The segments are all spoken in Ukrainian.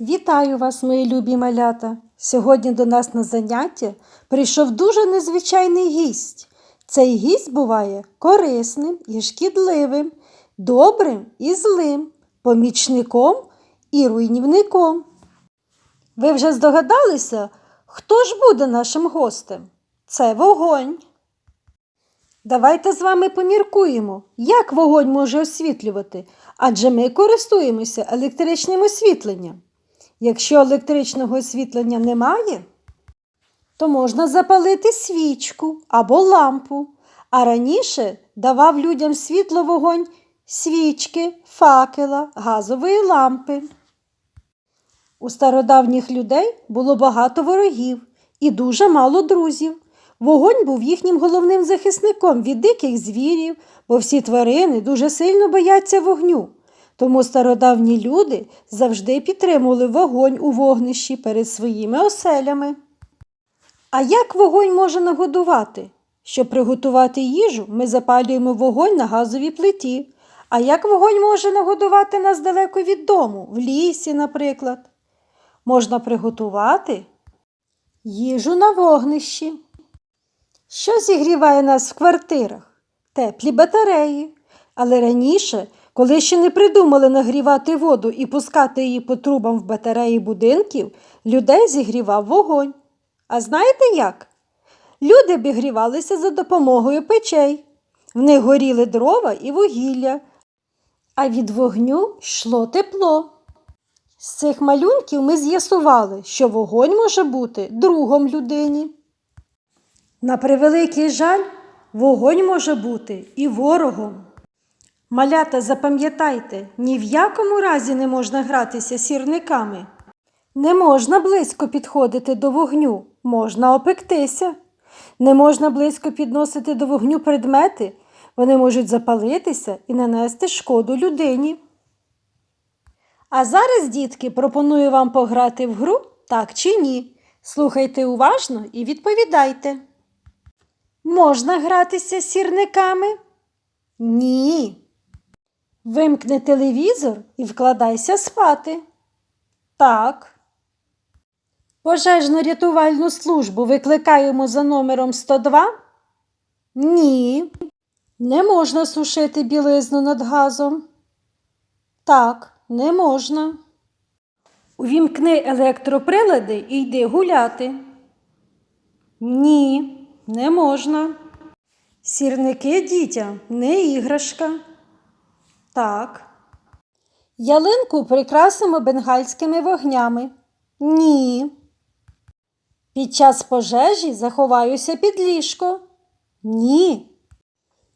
Вітаю вас, мої любі малята! Сьогодні до нас на заняття прийшов дуже незвичайний гість. Цей гість буває корисним і шкідливим, добрим і злим, помічником і руйнівником. Ви вже здогадалися, хто ж буде нашим гостем? Це вогонь. Давайте з вами поміркуємо, як вогонь може освітлювати, адже ми користуємося електричним освітленням. Якщо електричного освітлення немає, то можна запалити свічку або лампу, а раніше давав людям світло вогонь свічки, факела, газової лампи. У стародавніх людей було багато ворогів і дуже мало друзів. Вогонь був їхнім головним захисником від диких звірів, бо всі тварини дуже сильно бояться вогню. Тому стародавні люди завжди підтримували вогонь у вогнищі перед своїми оселями. А як вогонь може нагодувати? Щоб приготувати їжу, ми запалюємо вогонь на газовій плиті. А як вогонь може нагодувати нас далеко від дому, в лісі, наприклад? Можна приготувати їжу на вогнищі. Що зігріває нас в квартирах? Теплі батареї. Але раніше, коли ще не придумали нагрівати воду і пускати її по трубам в батареї будинків, людей зігрівав вогонь. А знаєте як? Люди обігрівалися за допомогою печей. В них горіли дрова і вугілля, а від вогню йшло тепло. З цих малюнків ми з'ясували, що вогонь може бути другом людині. На превеликий жаль, вогонь може бути і ворогом. Малята, запам'ятайте, ні в якому разі не можна гратися сірниками. Не можна близько підходити до вогню, можна опектися. Не можна близько підносити до вогню предмети, вони можуть запалитися і нанести шкоду людині. А зараз, дітки, пропоную вам пограти в гру так чи ні. Слухайте уважно і відповідайте. Можна гратися сірниками? Ні. Вимкни телевізор і вкладайся спати. Так. Пожежно-рятувальну службу викликаємо за номером 102? Ні. Не можна сушити білизну над газом. Так, не можна. Увімкни електроприлади і йди гуляти. Ні, не можна. Сірники дітям не іграшка. Так. Ялинку прикрасимо бенгальськими вогнями. Ні. Під час пожежі заховаюся під ліжко. Ні.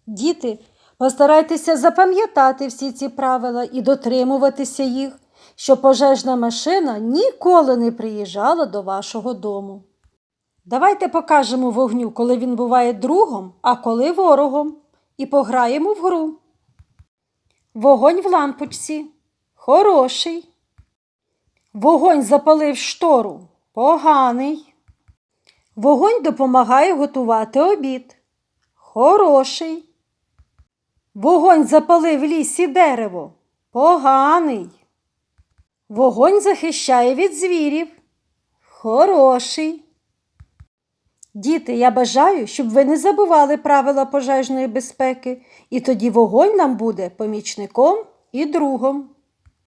Діти, постарайтеся запам'ятати всі ці правила і дотримуватися їх, щоб пожежна машина ніколи не приїжджала до вашого дому. Давайте покажемо вогню, коли він буває другом, а коли ворогом, і пограємо в гру. Вогонь в лампочці. Хороший. Вогонь запалив штору. Поганий. Вогонь допомагає готувати обід. Хороший. Вогонь запалив в лісі дерево. Поганий. Вогонь захищає від звірів. Хороший. Діти, я бажаю, щоб ви не забували правила пожежної безпеки, і тоді вогонь нам буде помічником і другом.